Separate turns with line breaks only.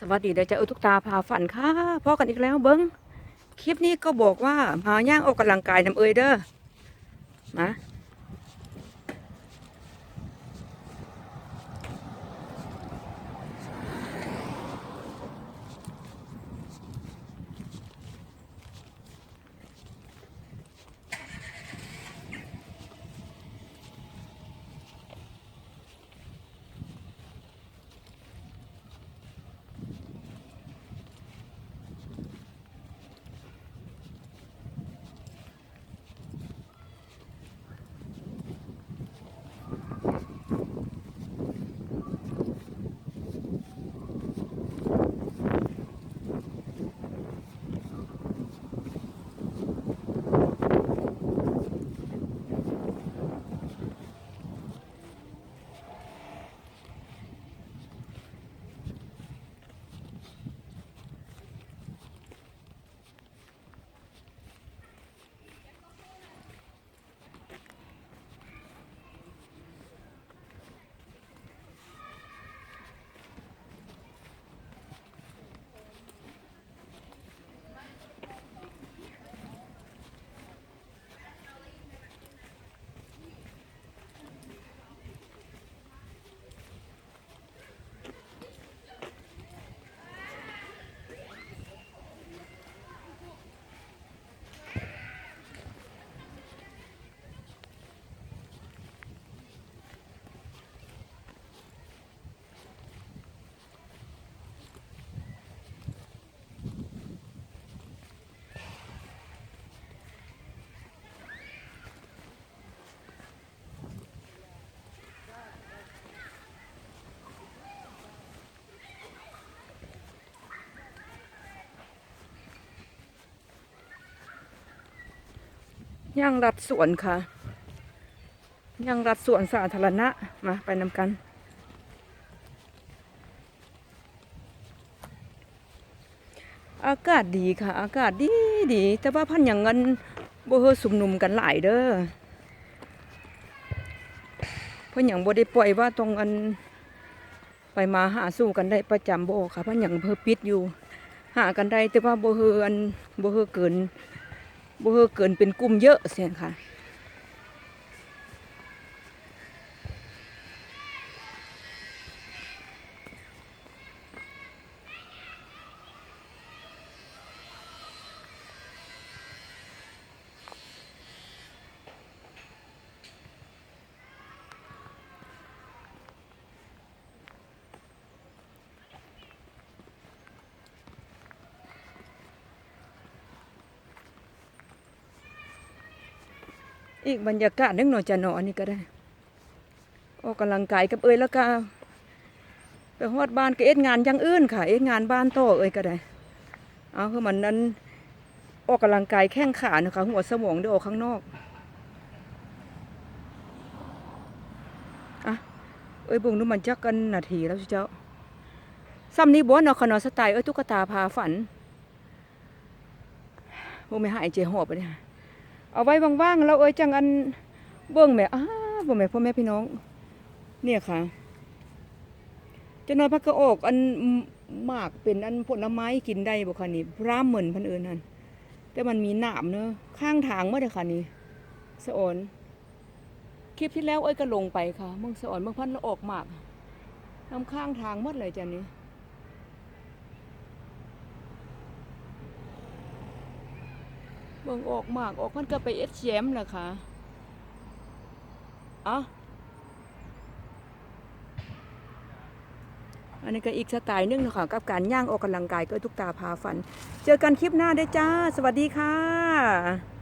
สวัสดีเดี๋ยวจะเอาทุกตาพาฝันค่ะพ่อกันอีกแล้วเบิ้งคลิปนี้ก็บอกว่ามาย่างออกกำลังกายน้ำเอยเด้อมา ย่างรัดสวนค่ะ ย่างรัดสวนสาธารณะ มาไปนำกัน อากาศดีค่ะ อากาศดีดี แต่ว่าพันอย่างเงินบ่เฮสุมนุมกันหลายเด้อเพิ่นอย่างบ่ได้ปล่อยว่าตรงอันไปมาหาสู่กันได้ประจำบ่ค่ะเพิ่นอย่างเพิ่ปิดอยู่ หากันได้แต่ว่าบ่เฮออันบ่เฮอเกิน บ่เฮอเกินเป็นกลุ่มเยอะเสียนค่ะ อีกบรรยากาศนึงหน่อยจะนอนนี่ก็ได้ออกกำลังกายกับเอ้ยแล้วก็ไปฮอดบ้านก็เอ็ดงานย่างอื่นค่ะ เอ็ดงานบ้านโตเอ้ยก็ได้เอาคือมันนั้นออกกำลังกายแข้งขานะคะหัวสมองได้ออกข้างนอกอะเอ้ยบุงดูมันจักกันนาทีแล้วเจ้าซ้ำนี้บ่เนาะขนอสไตล์เอ้ยตุ๊กตาพาฝันบ่ไม่หายใจหอบเนี่ย เอาไว้ว่างๆแล้วเอ้ยจังอันเบิ่งแม่อ้าบ่แม่พ่อแม่พี่น้อง เนี่ยค่ะจะนอนพักกระโอกอันหมากเป็นอันผลไม้กินได้บ่คะนี่พรามเหมือนพันเอิญนั่นแต่มันมีหนามเนอะข้างทางเมื่อเดค่ะนี่สะออนคลิปที่แล้วเอ้ยก็ลงไปค่ะเมืองสะออนเมืองพันออกหมากนำข้างทางหมดเลยจ้ะนี่ บิ่งออกมากออกมันก็ไปเอสแยมแหละค่ะอะอันนี้ก็อีกสไตล์นึงนาะคะกับการย่างออกกำลังกายก็ทุกตาพาฝัน เจอกันคลิปหน้าได้จ้า สวัสดีค่ะ